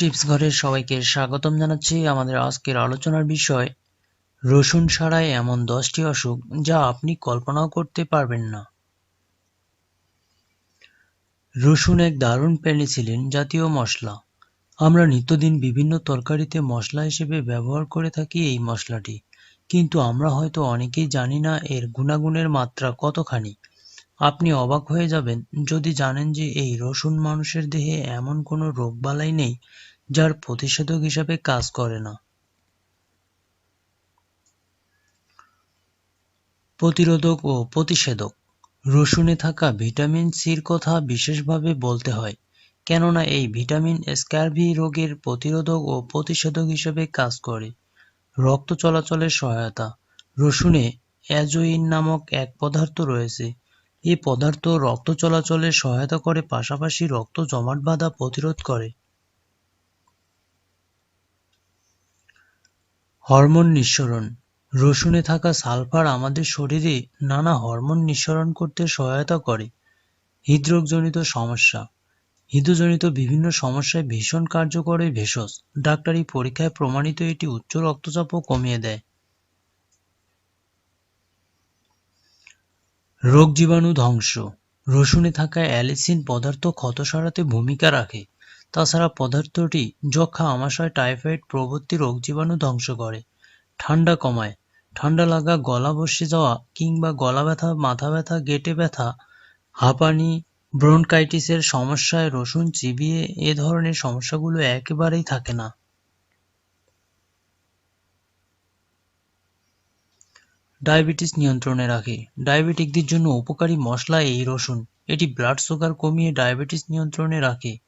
Tips ঘরের সবাইকে স্বাগতম জানাচ্ছি আমাদের আজকের আলোচনার বিষয়, রসুন ছাড়াই এমন দশটি অসুখ যা আপনি কল্পনাও করতে পারবেন না। রসুন এক দারুণ পেনিসিলিন জাতীয় মশলা। আমরা নিত্যদিন বিভিন্ন তরকারিতে মশলা হিসেবে ব্যবহার করে থাকি এই মশলাটি, কিন্তু আমরা হয়তো অনেকেই জানি না এর গুণাগুণের মাত্রা কতখানি। আপনি অবাক হয়ে যাবেন যদি জানেন যে এই রসুন মানুষের দেহে এমন কোনো রোগবালাই নেই যার প্রতিষেধক হিসাবে কাজ করে না। প্রতিরোধক ও প্রতিষেধক। রসুনে থাকা ভিটামিন সির কথা বিশেষভাবে বলতে হয়, কেননা এই ভিটামিন স্ক্যারভি রোগের প্রতিরোধক ও প্রতিষেধক হিসেবে কাজ করে। রক্ত চলাচলের সহায়তা। রসুনে অ্যাজোইন নামক এক পদার্থ রয়েছে এই পদার্থ রক্ত চলাচলে সহায়তা করে, পাশাপাশি রক্ত জমাট বাঁধা প্রতিরোধ করে। হরমোন নিঃসরণ। রসুনে থাকা সালফার আমাদের শরীরে নানা হরমোন নিঃসরণ করতে সহায়তা করে। হৃদরোগজনিত সমস্যা। হৃদজনিত বিভিন্ন সমস্যায় ভীষণ কার্যকর ভেষজ। ডাক্তারি পরীক্ষায় প্রমাণিত এটি উচ্চ রক্তচাপও কমিয়ে দেয়। রোগ জীবাণু ধ্বংস। রসুনে থাকা অ্যালিসিন পদার্থ ক্ষত সারাতে ভূমিকা রাখে। তাছাড়া পদার্থটি যক্ষা আমাশয়, টাইফয়েড প্রভৃতি রোগ জীবাণু ধ্বংস করে। ঠান্ডা কমায়। ঠান্ডা লাগা, গলা বসে যাওয়া কিংবা গলা ব্যথা, মাথা ব্যথা, গেটে ব্যথা, হাঁপানি, ব্রনকাইটিসের সমস্যায় রসুন চিবিয়ে এ ধরনের সমস্যাগুলো একেবারেই থাকে না। ডায়াবেটিস নিয়ন্ত্রণে রাখে। ডায়াবেটিকদের জন্য উপকারী মশলা এই রসুন। এটি ব্লাড সুগার কমিয়ে ডায়াবেটিস নিয়ন্ত্রণে রাখে।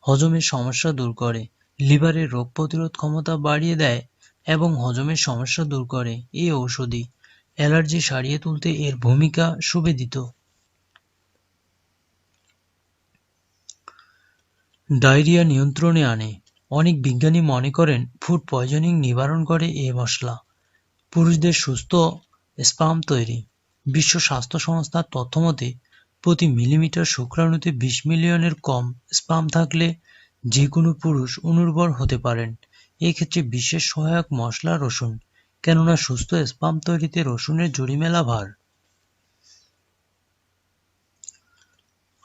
হজমের সমস্যা দূর করে। লিভারের রোগ প্রতিরোধ ক্ষমতা বাড়িয়ে দেয় এবং হজমের সমস্যা দূর করে। এই ঔষধি অ্যালার্জি সারিয়ে তুলতে এর ভূমিকা সুবেদিত। ডায়রিয়া নিয়ন্ত্রণে আনে। অনেক বিজ্ঞানী মনে করেন ফুড পয়জনিং নিবারণ করে এ মশলা। পুরুষদের সুস্থ স্পাম তৈরি। বিশ্ব স্বাস্থ্য সংস্থার তথ্যমতে প্রতি মিলিমিটার শুক্রাণুতে বিশ মিলিয়নের কম স্পাম থাকলে যে কোনো পুরুষ অনুর্বর হতে পারেন। এক্ষেত্রে বিশেষ সহায়ক মশলা রসুন, কেননা সুস্থ স্পাম তৈরিতে রসুনের জরিমেলা ভার।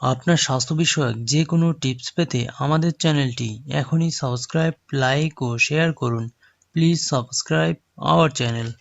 আপনার স্বাস্থ্য বিষয়ক যে কোনো টিপস পেতে আমাদের চ্যানেলটি এখনই সাবস্ক্রাইব, লাইক ও শেয়ার করুন। Please subscribe our channel.